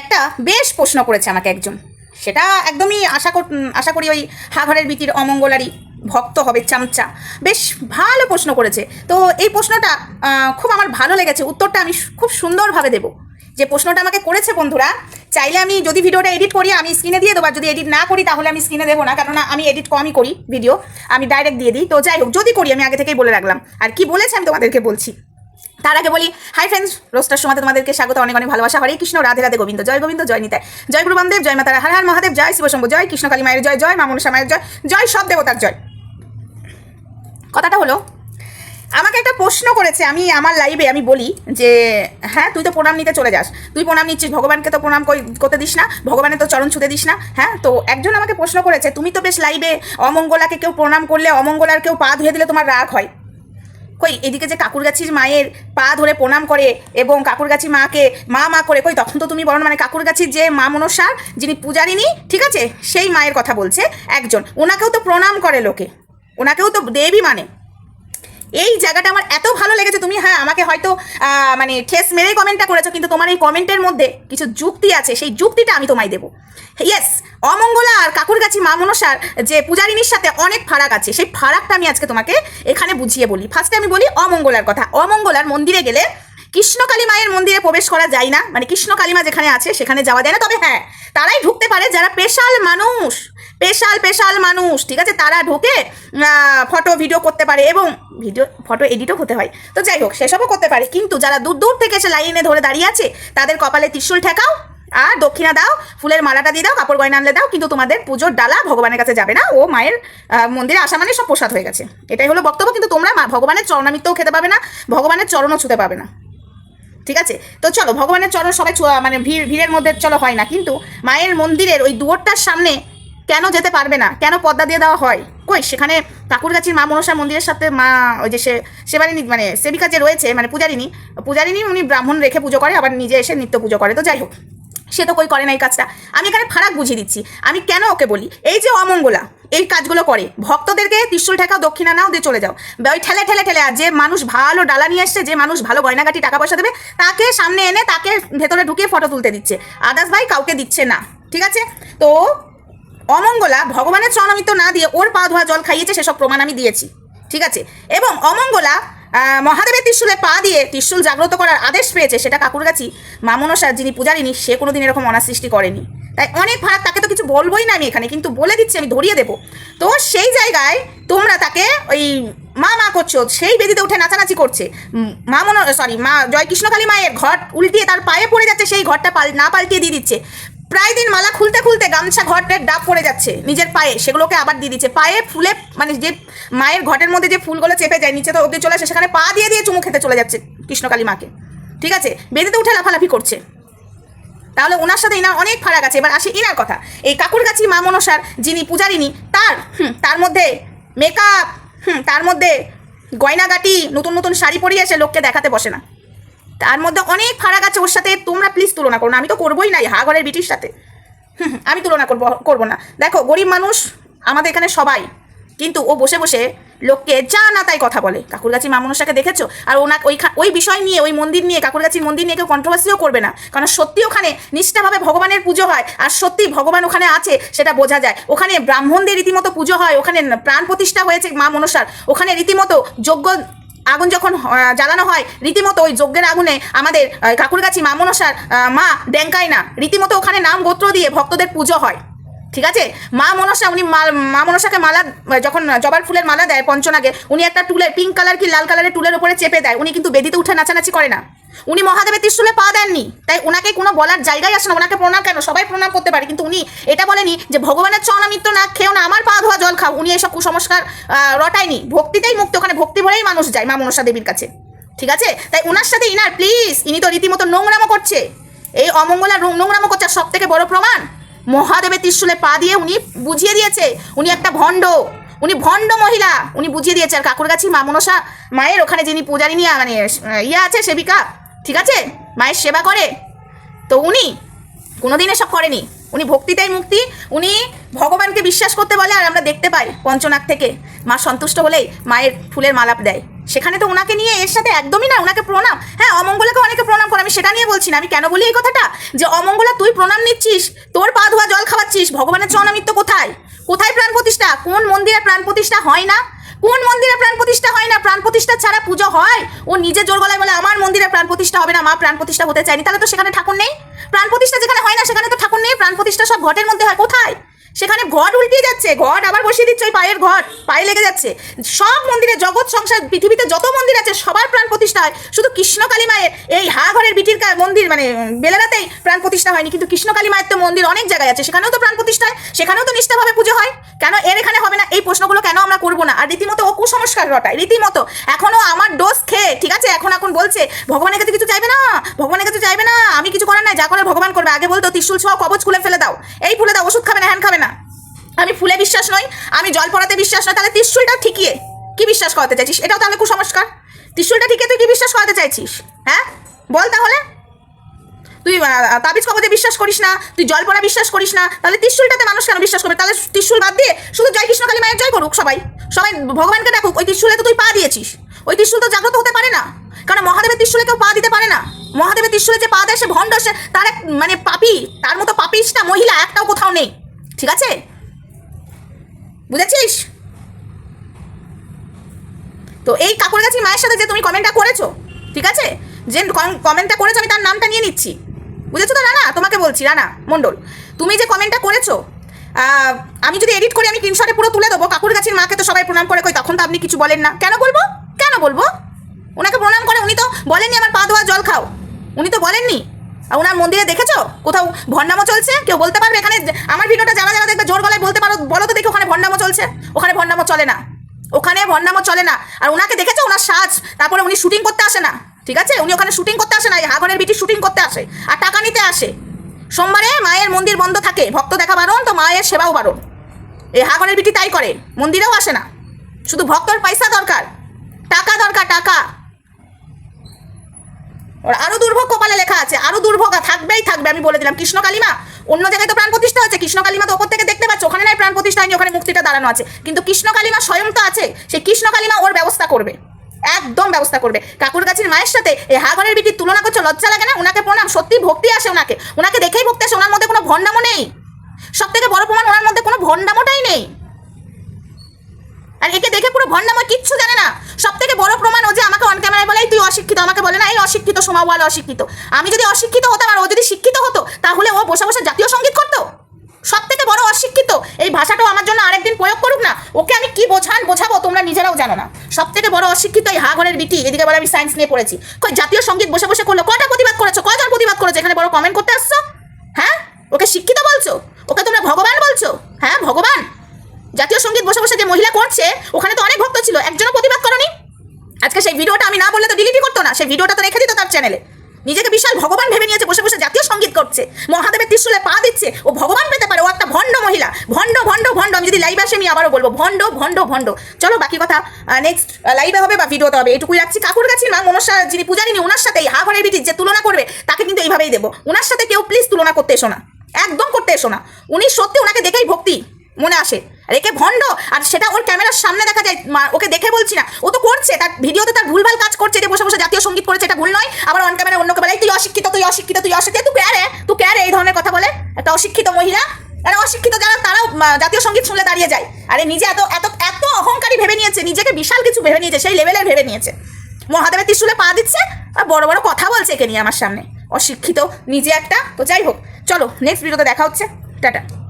একটা বেশ প্রশ্ন করেছে আমাকে একজন। সেটা একদমই আশা আশা করি ওই হাঘরের বিটির অমঙ্গলারই ভক্ত হবে চামচা। বেশ ভালো প্রশ্ন করেছে। তো এই প্রশ্নটা খুব আমার ভালো লেগেছে। উত্তরটা আমি খুব সুন্দরভাবে দেবো। যে প্রশ্নটা আমাকে করেছে বন্ধুরা, চাইলে আমি যদি ভিডিওটা এডিট করি, আমি স্ক্রিনে দিয়ে দেবো। যদি এডিট না করি, তাহলে আমি স্ক্রিনে দেবো না। কেননা আমি এডিট কমই করি ভিডিও। আমি ডাইরেক্ট দিয়ে দিই। তো যাই হোক, যদি করি, আমি আগে থেকেই বলে রাখলাম। আর কি বলেছে আমি তোমাদেরকে বলছি। তার আগে বলি হাই ফ্রেন্ডস রোস্টার সময় তোমাদেরকে স্বাগত, অনেক অনেক ভালোবাসা, হরে কৃষ্ণ, রাধে রাধে গোবিন্দ, জয় গোবিন্দ, জয় নিতাই। জয় গুরু বামদেব, জয় মাতারা, হর হর মহাদেব, জয় শিবশম্ভু জয় কৃষ্ণ কালী মায়ের জয় জয় মা মনসা মায়ের জয় জয় সব দেবতার জয়। কথাটা হলো, আমাকে একটা প্রশ্ন করেছে, আমি আমার লাইভে আমি বলি যে হ্যাঁ তুই তো প্রণাম নিতে চলে যাস, তুই প্রণাম নিচ্ছিস, ভগবানকে তো প্রণাম করতে দিস না, ভগবানের তো চরণ ছুতে দিস না হ্যাঁ? তো একজন আমাকে প্রশ্ন করেছে, তুমি তো বেশ লাইভে অমঙ্গলাকে কেউ প্রণাম করলে, অমঙ্গলার কেউ পা ধুয়ে দিলে তোমার রাগ হয়। কই, এদিকে যে কাকুরগাছির মায়ের পা ধরে প্রণাম করে এবং কাকুরগাছি মাকে মা মা করে, কই, তখন তো তুমি বলো মানে কাকুরগাছির যে মা মনসার যিনি পূজারিনী ঠিক আছে, সেই মায়ের কথা বলছে একজন। ওনাকেও তো প্রণাম করে লোকে, ওনাকেও তো দেবী মানে। এই জায়গাটা আমার এত ভালো লেগেছে, তুমি হ্যাঁ আমাকে হয়তো মানে ঠেস মেরেই কমেন্টটা করেছ, কিন্তু তোমার এই কমেন্টের মধ্যে কিছু যুক্তি আছে, সেই যুক্তিটা আমি তোমায় দেবো। ইয়েস অমঙ্গলা আর কাকুরগাছি মা মনসার যে পূজারিনীর সাথে অনেক ফারাক আছে, সেই ফারাকটা আমি আজকে তোমাকে এখানে বুঝিয়ে বলি। ফার্স্টে আমি বলি অমঙ্গলার কথা। অমঙ্গলার মন্দিরে গেলে কৃষ্ণকালী মায়ের মন্দিরে প্রবেশ করা যায় না। মানে কৃষ্ণ কালীমা যেখানে আছে, সেখানে যাওয়া যায় না। তবে হ্যাঁ তারাই ঢুকতে পারে যারা পেশাল মানুষ। পেশাল পেশাল মানুষ, ঠিক আছে? তারা ঢুকে ফটো ভিডিও করতে পারে এবং ভিডিও ফটো এডিটও হতে হয়। তো যাই হোক, সেসবও করতে পারে। কিন্তু যারা দূর দূর থেকে এসে লাইনে ধরে দাঁড়িয়ে আছে, তাদের কপালে ত্রিশূল ঠেকাও আর দক্ষিণা দাও, ফুলের মালাটা দিয়ে দাও, কাপড় গয়না আনলে দাও, কিন্তু তোমাদের পুজোর ডালা ভগবানের কাছে যাবে না। ও মায়ের মন্দিরে আসা মানে সব প্রসাদ হয়ে গেছে। এটাই হলো বক্তব্য, কিন্তু তোমরা ভগবানের চরণামিত্তও খেতে পাবে না, ভগবানের চরণও ছুতে পাবে না। ঠিক আছে? তো চলো, ভগবানের চরণ সবাই মানে ভিড়, ভিড়ের মধ্যে চলো, হয় না। কিন্তু মায়ের মন্দিরের ওই দুয়ারটার সামনে কেন যেতে পারবে না? কেন পর্দা দিয়ে দেওয়া হয়? কই, সেখানে কাকুরগাছির মা মনসা মন্দিরের সাথে মা, ওই যে সে সেবারিনী মানে সেবিকা যে রয়েছে মানে পূজারিনী পূজারিনী উনি ব্রাহ্মণ রেখে পুজো করে, আবার নিজে এসে নিত্য পুজো করে। তো যাই হোক। সে তো কই করে না এই কাজটা। আমি এখানে ফারাক বুঝিয়ে দিচ্ছি। আমি কেন ওকে বলি? এই যে অমঙ্গলা, এই কাজগুলো করে। ভক্তদেরকে ত্রিশুল ঠেকাও, দক্ষিণা নাও, দিয়ে চলে যাও। ওই ঠেলে ঠেলে ঠেলে, আর যে মানুষ ভালো ডালা নিয়ে এসছে, যে মানুষ ভালো গয়নাগাটি টাকা পয়সা দেবে, তাকে সামনে এনে তাকে ভেতরে ঢুকিয়ে ফটো তুলতে দিচ্ছে। আদার্স ভাই কাউকে দিচ্ছে না। ঠিক আছে? তো অমঙ্গলা ভগবানের চরণামিত্র না দিয়ে ওর পা ধোয়া জল খাইয়েছে, সেসব প্রমাণ আমি দিয়েছি। ঠিক আছে? এবং অমঙ্গলা মহাদেবের ত্রিশুলে পা দিয়ে ত্রিশুল জাগ্রত করার আদেশ পেয়েছে, সেটা কাকুরগাছি মামনসার যিনি পূজারিনী সে কোনোদিন এরকম অনার সৃষ্টি করেনি। তাই অনেক ফারাক তাকে তো কিছু বলবোই না আমি এখানে, কিন্তু বলে দিচ্ছি, আমি ধরিয়ে দেবো। তো সেই জায়গায় তোমরা তাকে ওই মা মা করছ, সেই বেদিতে উঠে নাচানাচি করছে। মা মন সরি মা জয় কৃষ্ণকালী মায়ের ঘট উল্টিয়ে তার পায়ে পড়ে যাচ্ছে, সেই ঘরটা পাল, না পাল্টিয়ে দিয়ে দিচ্ছে। প্রায় দিন মালা খুলতে খুলতে গামছা ঘটের ডাব পড়ে যাচ্ছে। নিজের পায়ে, সেগুলোকে আবার দিয়ে দিচ্ছে। পায়ে ফুলে মানে যে মায়ের ঘটের মধ্যে যে ফুলগুলো চেপে যায়, নিচে তো অব্দি চলে আসে, সেখানে পা দিয়ে দিয়ে চুমু খেতে চলে যাচ্ছে কৃষ্ণকালী মাকে। ঠিক আছে? বেঁধেতে উঠে লাফালাফি করছে। তাহলে ওনার সাথে ইনার অনেক ফারাক আছে। এবার আসি ইনার কথা। এই কাকুরগাছি মা মনসার যিনি পূজারিনী তার তার মধ্যে মেকআপ হুম, তার মধ্যে গয়নাগাটি, নতুন নতুন শাড়ি পরিয়ে এসে লোককে দেখাতে বসে না। তার মধ্যে অনেক ফারাক আছে ওর সাথে। তোমরা প্লিজ তুলনা করো না। আমি তো করবোই নাই হা ঘরের বিটির সাথে। আমি তুলনা করব করব না। দেখো, গরিব মানুষ আমাদের এখানে সবাই, কিন্তু ও বসে বসে লোককে যা না তাই কথা বলে। কাকুরগাছি মামনসাকে দেখেছ? আর ওনা ওই ওই বিষয় নিয়ে, ওই মন্দির নিয়ে, কাকুরগাছির মন্দির নিয়ে কেউ কন্ট্রোভার্সিও করবে না। কারণ সত্যি ওখানে নিষ্ঠাভাবে ভগবানের পুজো হয়, আর সত্যি ভগবান ওখানে আছে, সেটা বোঝা যায়। ওখানে ব্রাহ্মণদের রীতিমতো পুজো হয়, ওখানে প্রাণ প্রতিষ্ঠা হয়েছে মা মনসার। ওখানে রীতিমতো যোগ্য আগুন যখন জ্বালানো হয়, রীতিমতো ওই যজ্ঞের আগুনে আমাদের কাকুরগাছি মা মনসার মা ডেঙ্কায় না। রীতিমতো ওখানে নাম গোত্র দিয়ে ভক্তদের পুজো হয়। ঠিক আছে? মা মনসা, উনি মা- মনসাকে মালা, যখন জবার ফুলের মালা দেয় পঞ্চনাগে, উনি একটা টুলের পিঙ্ক কালার কি লাল কালারের টুলের উপরে চেপে দেয়, উনি কিন্তু বেদিতে উঠে নাচানাচি করে না। উনি মহাদেবের ত্রিশুলে পা দেননি, তাই ওনাকে কোনো বলার জায়গায় আসে না ওনাকে প্রণাম কেন? সবাই প্রণাম করতে পারে, কিন্তু উনি এটা বলেনি যে, ভগবানের চরণামিত্র না খেও না, আমার পা ধোয়া জল খাও। উনি এসব কুসংস্কার রটায়নি, ভক্তিতেই মুক্ত, ওখানে ভক্তি ভরেই মানুষ যায় মা মনসা দেবীর কাছে। ঠিক আছে? তাই ওনার সাথে ইনার প্লিজ ইনি তো রীতিমতো নোংরামো করছে। এই অমঙ্গলা নোংরামো করছে সব থেকে বড় প্রমাণ মহাদেবের ত্রিশুলে পা দিয়ে উনি বুঝিয়ে দিয়েছে, উনি একটা ভণ্ড। উনি ভণ্ড মহিলা, উনি বুঝিয়ে দিয়েছে। আর কাকুর কাকুরগাছি মা মনসা মায়ের, ওখানে যিনি পূজারিনী মানে ইয়ে আছে, সেবিকা, ঠিক আছে? মায়ের সেবা করে। তো উনি কোনোদিন এসব করেনি। উনি ভক্তিতেই মুক্তি, উনি ভগবানকে বিশ্বাস করতে বলে, আর আমরা দেখতে পাই পঞ্চনাগ থেকে। মা সন্তুষ্ট হলেই মায়ের ফুলের মালাপ দেয়। সেখানে তো ওনাকে নিয়ে এর সাথে একদমই না, ওনাকে প্রণাম। হ্যাঁ অমঙ্গলাকে অনেকে প্রণাম করে, আমি সেটা নিয়ে বলছি না, আমি কেন বলি এই কথাটা? যে, অমঙ্গলা, তুই প্রণাম নিচ্ছিস, তোর পা ধোয়া জল খাওয়াচ্ছিস, ভগবানের চরণামিত্য কোথায়? কোথায় প্রাণ প্রতিষ্ঠা? কোন মন্দিরে প্রাণ প্রতিষ্ঠা হয় না? কোন মন্দিরে প্রাণ প্রতিষ্ঠা হয় না? প্রাণ প্রতিষ্ঠা ছাড়া পুজো হয়? ও নিজে জোর গলায় বলে, আমার মন্দিরে প্রাণ প্রতিষ্ঠা হবে না, মা প্রাণ প্রতিষ্ঠা হতে চায়নি। তাহলে তো সেখানে ঠাকুর নেই? প্রাণ প্রতিষ্ঠা যেখানে হয় না, সেখানে তো ঠাকুর নেই, প্রাণ প্রতিষ্ঠা সব ঘটের মধ্যে হয়। কোথায়? সেখানে ঘট উল্টিয়ে যাচ্ছে ঘট আবার বসিয়ে দিচ্ছে ওই পায়ের ঘট পায়ে লেগে যাচ্ছে। সব মন্দিরে, জগৎ, সংসার, পৃথিবীতে যত মন্দির আছে, সবার প্রাণ প্রতিষ্ঠা হয়। শুধু কৃষ্ণকালী মায়ের এই হা ঘরের বিটির মন্দির মানে বেলেরাতেই প্রাণ প্রতিষ্ঠা হয়নি। কিন্তু কৃষ্ণকালী মায়ের তো মন্দির অনেক জায়গায় আছে, সেখানেও তো প্রাণ প্রতিষ্ঠা হয়, সেখানেও তো নিষ্ঠাভাবে পুজো হয়। কেন এর এখানে হবে না? এই প্রশ্নগুলো কেন আমরা করব না? আর রীতিমতো ও কুসংস্কার রটায় রীতিমতো। এখনও আমার ডোজ খেয়ে ঠিক আছে? এখন এখন বলছে, ভগবানের কাছে কিছু চাইবে না, ভগবানের কাছে চাইবে না, আমি কিছু করার নাই, যা করে ভগবান করবে। আগে বলতো, ত্রিশুল ছোঁয়া কবচ খুলে ফেলে দাও। এই ফুলে দাও, ওষুধ খাবে না, হ্যান খাবে না। আমি ফুলে বিশ্বাস নই, আমি জল পড়াতে বিশ্বাস নয় তাহলে ত্রিশুলটা ঠিকিয়ে কি বিশ্বাস করাতে চাইছিস? এটাও তাহলে কুসংস্কার। ত্রিশুলটা ঠিকিয়ে তুই কি বিশ্বাস করাতে চাইছিস? হ্যাঁ? বল তাহলে। তুই তাবিজ কবজে বিশ্বাস করিস না, তুই জল পড়া বিশ্বাস করিস না, তাহলে ত্রিশুলটাতে মানুষ কেন বিশ্বাস করবে? তাহলে ত্রিশুল বাদ দিয়ে শুধু জয় কৃষ্ণ, কালী মায়ের জয় করুক সবাই। সবাই, ভগবানকে ডাকুক ওই ত্রিশুলে তো তুই পা দিয়েছিস। ওই ত্রিশুল তো জাগ্রত হতে পারে না। কারণ মহাদেবের ত্রিশুলে কেউ পা দিতে পারে না। মহাদেবের ত্রিশুলে যে পা দেয় ভণ্ড, সে তার এক মানে পাপি, তার মতো পাপিস না, মহিলা, একটাও কোথাও নেই। ঠিক আছে? বুঝেছিস? তো এই কাকুরগাছি মায়ের সাথে যে তুমি কমেন্টটা করেছ, ঠিক আছে? যে কমেন্টটা করেছ, আমি তার নামটা নিয়ে নিচ্ছি। বুঝেছ তো, রানা? তোমাকে বলছি, রানা, মণ্ডল। তুমি যে কমেন্টটা করেছ আমি যদি এডিট করি, আমি স্ক্রিনশটে পুরো তুলে দেবো। কাকুর গাছের মাকে তো সবাই প্রণাম করে, কই, তখন তো আপনি কিছু বলেন না। কেন বলব? কেন বলব? ওনাকে প্রণাম করে, উনি তো বলেননি আমার পা ধোয়া, জল খাও। উনি তো বলেননি। আর ওনার মন্দিরে দেখেছ? কোথাও ভণ্ডামো চলছে? কেউ বলতে পারবে এখানে? আমার ভিডিওটা যারা যারা দেখবে জোর গলায় বলতে পারো বলো তো দেখি ওখানে ভণ্ডামো চলছে। ওখানে ভণ্ডামো চলে না। ওখানে ভণ্ডামো চলে না। আর ওনাকে দেখেছ? ওনার সাজ। তারপরে উনি শুটিং করতে আসে না। ঠিক আছে? উনি ওখানে শুটিং করতে আসে না। হাগনের বিটি শুটিং করতে আসে। আর টাকা নিতে আসে। সোমবারে মায়ের মন্দির বন্ধ থাকে। ভক্ত দেখা বারণ, তো মায়ের সেবাও বারণ। এই হাগনের বিটি তাই করে। মন্দিরেও আসে না। শুধু ভক্তর পয়সা দরকার। টাকা দরকার, টাকা। ওর আরও দুর্ভোগ কপালে লেখা আছে, আরও দুর্ভোগ থাকবেই থাকবে, আমি বলে দিলাম। কৃষ্ণ কালিমা, অন্য জায়গায় তো প্রাণ প্রতিষ্ঠা হচ্ছে কৃষ্ণ কালিমা তো ওপর থেকে দেখতে পাচ্ছ, ওখানে নাই, প্রাণ প্রতিষ্ঠা হয়নি, ওখানে মুক্তিটা দাঁড়ানো আছে। কিন্তু কৃষ্ণ কালিমা স্বয়ং তো আছে, সেই কৃষ্ণ কালিমা ওর ব্যবস্থা করবে, একদম ব্যবস্থা করবে। কাকুর গাছের মায়ের সাথে এই হাগরের বিটির তুলনা করছ, লজ্জা লাগে না? ওনাকে প্রণাম, সত্যি ভক্তি আসে ওনাকে ওনাকে দেখেই ভক্তি আসে, ওনার মধ্যে কোনো ভণ্ডামো নেই। সব থেকে বড় প্রমাণ ওনার মধ্যে কোনো ভণ্ডামোটাই নেই। আর একে দেখে পুরো ভণ্ডামা কিচ্ছু জানে না সব থেকে বড় প্রমাণ ও যে আমাকে অন ক্যামেরায় বলে "এই তুই অশিক্ষিত, আমাকে বলে না, এই অশিক্ষিত, সোমা বলে অশিক্ষিত। আমি যদি অশিক্ষিত হতাম আর ও যদি শিক্ষিত হতো, তাহলে ও বসে বসে জাতীয় সংগীত করতো? সব থেকে বড় অশিক্ষিত, এই ভাষাটাও আমার জন্য আরেকদিন প্রয়োগ করুক না? ওকে আমি কি বোঝান বোঝাবো তোমরা নিজেরাও জানো না। সব থেকে বড় অশিক্ষিত এই হাগরের বিটি এদিকে বলে আমি সায়েন্স নিয়ে পড়েছি। কই, জাতীয় সংগীত বসে বসে করল? কটা প্রতিবাদ করেছ? কয়জন প্রতিবাদ করেছ? এখানে বড় কমেন্ট করতে আসছো? হ্যাঁ? ওকে শিক্ষিত বলছো? ওকে তোমরা ভগবান বলছো? হ্যাঁ ভগবান। জাতীয় সংগীত বসে বসে যে মহিলা করছে, ওখানে তো অনেক ভক্ত ছিল, একজনও প্রতিবাদ করনি? আজকে সেই ভিডিওটা আমি না বললে তো ডিলিটই করতো না। সেই ভিডিওটা তো রেখে দিত তার চ্যানেলে নিজেকে বিশাল ভগবান ভেবে নিয়েছে, বসে বসে জাতীয় সংগীত করছে। মহাদেবের ত্রিশুলে পা দিচ্ছে, ও ভগবান পেতে পারে, ও একটা ভণ্ড মহিলা। ভণ্ড ভণ্ড ভণ্ড, আমি যদি লাইভে আসে আমি আবারও বলব, ভণ্ড ভণ্ড ভণ্ড। চলো বাকি কথা নেক্সট লাইভে হবে বা ভিডিওতে হবে, এটুকুই রাখছি। কাকুর কাছে মা মনসা, যিনি পূজারিনী ওনার সাথে এই হা ঘরের বিটির যে তুলনা করবে, তাকে কিন্তু এইভাবেই দেবো। ওনার সাথে কেউ প্লিজ তুলনা করতে এসো না। একদম করতে এসো না। উনি সত্যি ওনাকে দেখেই ভক্তি মনে আসে। একে ভণ্ড। আর সেটা ওর ক্যামেরার সামনে দেখা যায় ওকে দেখে বলছি না। ও তো করছে, তার ভিডিওতে তার ভুলভাল কাজ করছে, যে বসে বসে জাতীয় সংগীত করেছে, এটা ভুল নয়। আবার অন ক্যামেরা অন্যকে বলে তুই অশিক্ষিত তুই অশিক্ষিত তুই অশিক্ষিত। তুই ক্যারে তুই ক্যারে এই ধরনের কথা বলে। একটা অশিক্ষিত মহিলা। আর অশিক্ষিত যারা, তারাও জাতীয় সংগীত শুনলে দাঁড়িয়ে যায়। আরে নিজে এত এত এত অহংকারী ভেবে নিয়েছে, নিজেকে বিশাল কিছু ভেবে নিয়েছে, সেই লেভেলের ভেবে নিয়েছে। মহাদেবের ত্রিশুলে পা দিচ্ছে আর বড় বড় কথা বলছে একে নিয়ে আমার সামনে। অশিক্ষিত, নিজে একটা। তো যাই হোক, চলো নেক্সট ভিডিওতে দেখা হচ্ছে। টাটা।